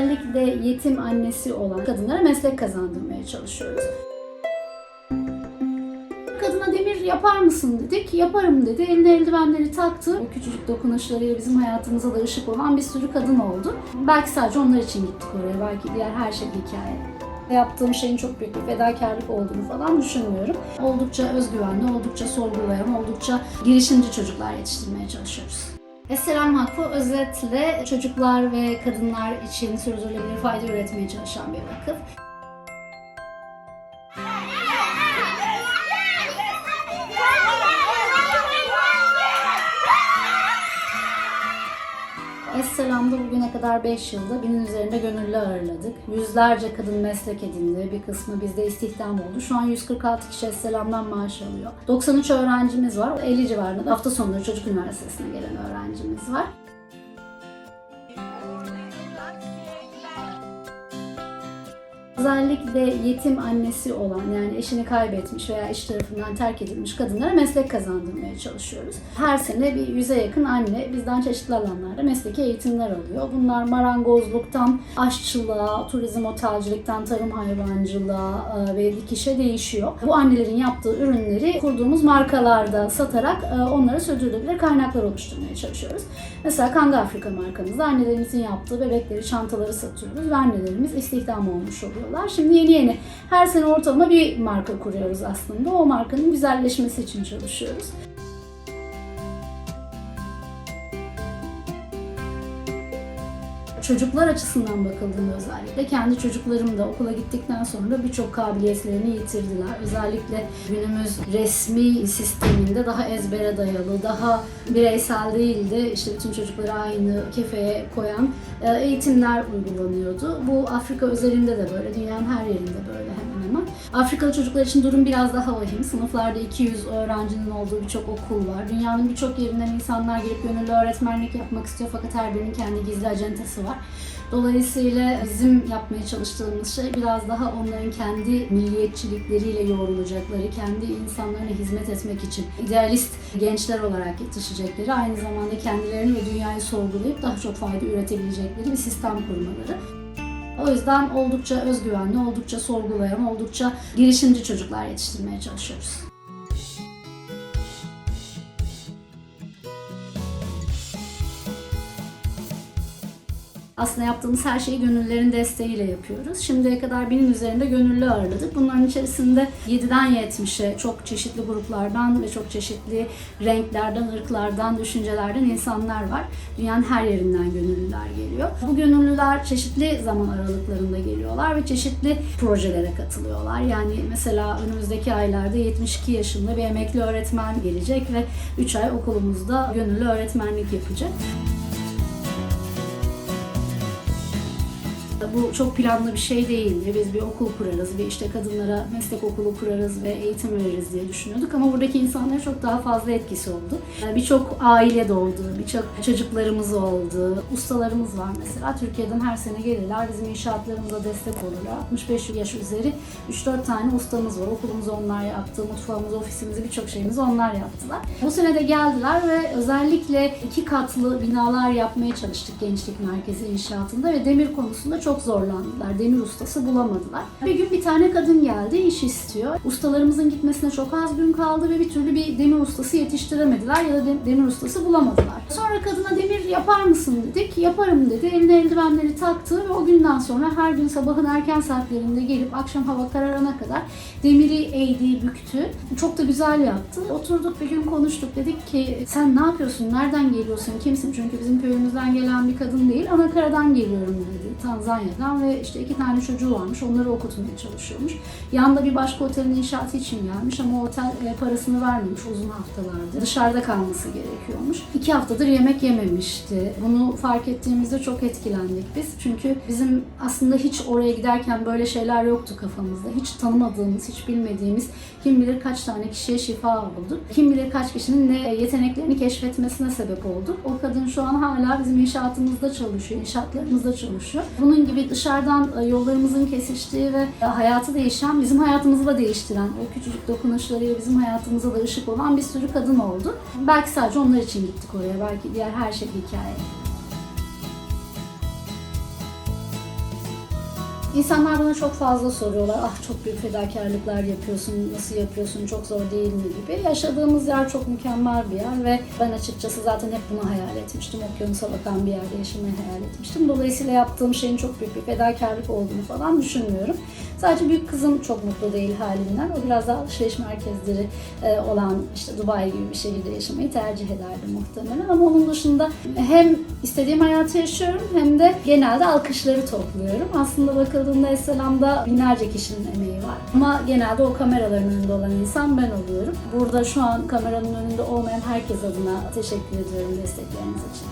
Özellikle yetim annesi olan kadınlara meslek kazandırmaya çalışıyoruz. Kadına demir yapar mısın dedik. Yaparım dedi. Eline eldivenleri taktı. O küçücük dokunuşlarıyla bizim hayatımıza da ışık olan bir sürü kadın oldu. Belki sadece onlar için gittik oraya. Belki diğer her şey hikaye. Yaptığım şeyin çok büyük bir fedakarlık olduğunu falan düşünmüyorum. Oldukça özgüvenli, oldukça sorgulayan, oldukça girişimci çocuklar yetiştirmeye çalışıyoruz. Esselam Vakfı özetle çocuklar ve kadınlar için sürdürülebilir fayda üretmeye çalışan bir vakıf. Esselam'da bugüne kadar 5 yılda binin üzerinde gönüllü ağırladık. Yüzlerce kadın meslek edindi. Bir kısmı bizde istihdam oldu. Şu an 146 kişi Esselam'dan maaş alıyor. 93 öğrencimiz var. 50 civarında da hafta sonları çocuk üniversitesine gelen öğrencimiz var. Özellikle yetim annesi olan yani eşini kaybetmiş veya eş tarafından terk edilmiş kadınlara meslek kazandırmaya çalışıyoruz. Her sene bir yüze yakın anne bizden çeşitli alanlarda mesleki eğitimler alıyor. Bunlar marangozluktan aşçılığa, turizm otelcilikten tarım hayvancılığa e, ve dikişe değişiyor. Bu annelerin yaptığı ürünleri kurduğumuz markalarda satarak e, onlara sürdürülebilir kaynaklar oluşturmaya çalışıyoruz. Mesela Kanga Afrika markamızda annelerimizin yaptığı bebekleri, çantaları satıyoruz ve annelerimiz istihdam olmuş oluyorlar. Şimdi yeni yeni her sene ortalama bir marka kuruyoruz aslında. O markanın güzelleşmesi için çalışıyoruz. Çocuklar açısından bakıldığında özellikle kendi çocuklarım da okula gittikten sonra birçok kabiliyetlerini yitirdiler. Özellikle günümüz resmi sisteminde daha ezbere dayalı, daha bireysel değildi. İşte bütün çocukları aynı kefeye koyan e, eğitimler uygulanıyordu. Bu Afrika özelinde de böyle, dünyanın her yerinde böyle hemen hemen. Afrikalı çocuklar için durum biraz daha vahim. Sınıflarda 200 öğrencinin olduğu birçok okul var. Dünyanın birçok yerinden insanlar gelip gönüllü öğretmenlik yapmak istiyor fakat her birinin kendi gizli acentası var. Dolayısıyla bizim yapmaya çalıştığımız şey biraz daha onların kendi milliyetçilikleriyle yoğrulacakları, kendi insanlarına hizmet etmek için idealist gençler olarak yetişecekleri, aynı zamanda kendilerini ve dünyayı sorgulayıp daha çok fayda üretebilecekleri bir sistem kurmaları. O yüzden oldukça özgüvenli, oldukça sorgulayan, oldukça girişimci çocuklar yetiştirmeye çalışıyoruz. Aslında yaptığımız her şeyi gönüllülerin desteğiyle yapıyoruz. Şimdiye kadar binin üzerinde gönüllü ağırladık. Bunların içerisinde 7'den 70'e çok çeşitli gruplardan ve çok çeşitli renklerden, ırklardan, düşüncelerden insanlar var. Dünyanın her yerinden gönüllüler geliyor. Bu gönüllüler çeşitli zaman aralıklarında geliyorlar ve çeşitli projelere katılıyorlar. Yani mesela önümüzdeki aylarda 72 yaşında bir emekli öğretmen gelecek ve 3 ay okulumuzda gönüllü öğretmenlik yapacak. Bu çok planlı bir şey değildi. Biz bir okul kurarız, bir işte kadınlara meslek okulu kurarız ve eğitim veririz diye düşünüyorduk. Ama buradaki insanlara çok daha fazla etkisi oldu. Birçok aile doğdu, birçok çocuklarımız oldu. Ustalarımız var mesela. Türkiye'den her sene gelirler, bizim inşaatlarımıza destek olurlar. 65 yaş üzeri 3-4 tane ustamız var. Okulumuzu onlar yaptı, mutfağımızı, ofisimizi, birçok şeyimizi onlar yaptılar. Bu sene de geldiler ve özellikle iki katlı binalar yapmaya çalıştık Gençlik Merkezi inşaatında ve demir konusunda çok zorlandılar. Demir ustası bulamadılar. Bir gün bir tane kadın geldi, iş istiyor. Ustalarımızın gitmesine çok az gün kaldı ve bir türlü bir demir ustası yetiştiremediler ya da de- demir ustası bulamadılar. Sonra kadına demir yapar mısın dedik. Yaparım dedi. Eline eldivenleri taktı ve o günden sonra her gün sabahın erken saatlerinde gelip akşam hava kararana kadar demiri eğdi, büktü. Çok da güzel yaptı. Oturduk bir gün konuştuk. Dedik ki sen ne yapıyorsun? Nereden geliyorsun? Kimsin? Çünkü bizim köyümüzden gelen bir kadın değil. Anakara'dan geliyorum dedi. Tanzanya'dan ve işte iki tane çocuğu varmış. Onları okutmaya çalışıyormuş. Yanında bir başka otelin inşaatı için gelmiş ama otel e, parasını vermemiş uzun haftalardır. Dışarıda kalması gerekiyormuş. İki haftadır yemek yememişti. Bunu fark ettiğimizde çok etkilendik biz. Çünkü bizim aslında hiç oraya giderken böyle şeyler yoktu kafamızda. Hiç tanımadığımız, hiç bilmediğimiz kim bilir kaç tane kişiye şifa oldu. Kim bilir kaç kişinin ne yeteneklerini keşfetmesine sebep oldu. O kadın şu an hala bizim inşaatımızda çalışıyor, inşaatlarımızda çalışıyor. Bunun gibi dışarıdan e, yollarımızın kesiştiği ve e, hayatı değişen, bizim hayatımızı da değiştiren, o küçücük dokunuşlarıyla bizim hayatımıza da ışık olan bir sürü kadın oldu. Belki sadece onlar için gittik oraya, belki diğer her şey hikaye. İnsanlar bana çok fazla soruyorlar. Ah çok büyük fedakarlıklar yapıyorsun, nasıl yapıyorsun, çok zor değil mi gibi. Yaşadığımız yer çok mükemmel bir yer ve ben açıkçası zaten hep bunu hayal etmiştim. Okyanusa bakan bir yerde yaşamayı hayal etmiştim. Dolayısıyla yaptığım şeyin çok büyük bir fedakarlık olduğunu falan düşünmüyorum. Sadece büyük kızım çok mutlu değil halinden. O biraz daha alışveriş merkezleri e, olan işte Dubai gibi bir şehirde yaşamayı tercih ederdi muhtemelen. Ama onun dışında hem istediğim hayatı yaşıyorum hem de genelde alkışları topluyorum. Aslında bakıldığında Esselam'da binlerce kişinin emeği var. Ama genelde o kameraların önünde olan insan ben oluyorum. Burada şu an kameranın önünde olmayan herkes adına teşekkür ediyorum destekleriniz için.